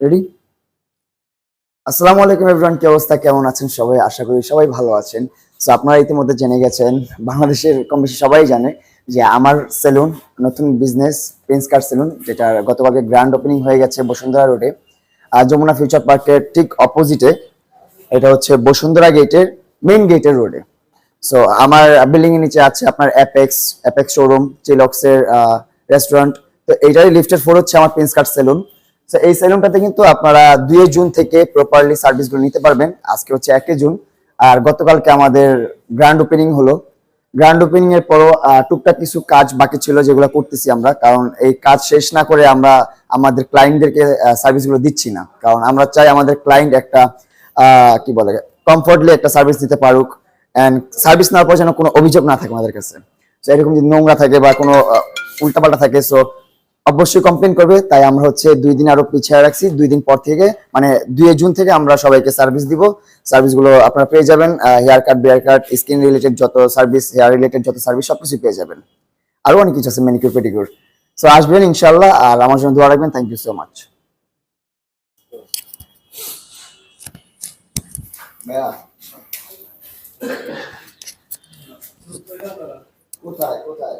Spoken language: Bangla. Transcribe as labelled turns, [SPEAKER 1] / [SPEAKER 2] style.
[SPEAKER 1] রেডি আসসালামু আলাইকুম এভরিওয়ান কি অবস্থা? কেমন আছেন সবাই? আশা করি সবাই ভালো আছেন। তো আপনারা ইতিমধ্যে জেনে গেছেন, বাংলাদেশের কম বেশি সবাই জানে যে আমার সেলুন নতুন বিজনেস প্রিন্স কার সেলুন যেটা গতকালকে গ্র্যান্ড ওপেনিং হয়ে গেছে বসুন্ধরা রোডে আর যমুনা ফিউচার পার্কের ঠিক অপোজিটে এটা হচ্ছে বসুন্ধরা গেটের মেইন গেটের রোডে সো আমার বিল্ডিং এর নিচে আছে আপনার অ্যাপেক্স অ্যাপেক্স শোরুম চিলক্সের রেস্টুরেন্ট তো এইটারই লিফটের ফ্লোর হচ্ছে আমার প্রিন্স কার্ড সেলুন তো এই সেলুনটাতে কিন্তু আপনারা দুই জুন থেকে প্রপারলি সার্ভিসগুলো নিতে পারবেন। আজকে হচ্ছে একে জুন। আর গতকালকে আমাদের গ্র্যান্ড ওপেনিং হলো। গ্র্যান্ড ওপেনিং এর পরও টুকটাক কিছু কাজ বাকি ছিল যেগুলো করতেছি আমরা। কারণ এই কাজ শেষ না করে আমরা আমাদের ক্লায়েন্টদেরকে সার্ভিসগুলো দিচ্ছি না। কারণ আমরা চাই আমাদের ক্লায়েন্ট একটা কি বলে কমফোর্টলি একটা সার্ভিস দিতে পারুক। এন্ড সার্ভিস নেওয়ার পর যেন কোনো অভিযোগ না থাকে আমাদের কাছে। তো এরকম যদি নোংরা থাকে বা কোনো উল্টাপাল্টা থাকে সো অবশ্যই কমপ্লেন করবে, তাই আমরা হচ্ছে দুই দিন আরও পিছিয়ে রাখছি, দুই দিন পর থেকে মানে দুই জুন থেকে আমরা সবাইকে সার্ভিস দিব। সার্ভিসগুলো আপনারা পেয়ে যাবেন hair cut beard cut skin related যত সার্ভিস হেয়ার রিলেটেড যত সার্ভিস সবকিছু পেয়ে যাবেন। আরও অনেক কিছু আছে ম্যানিকিউর পেডিকিউর সো আসবেন ইনশাল্লাহ আর আমার জন্য দোয়া রাখবেন থ্যাংক ইউ সো মাচ কোথায় কোথায়?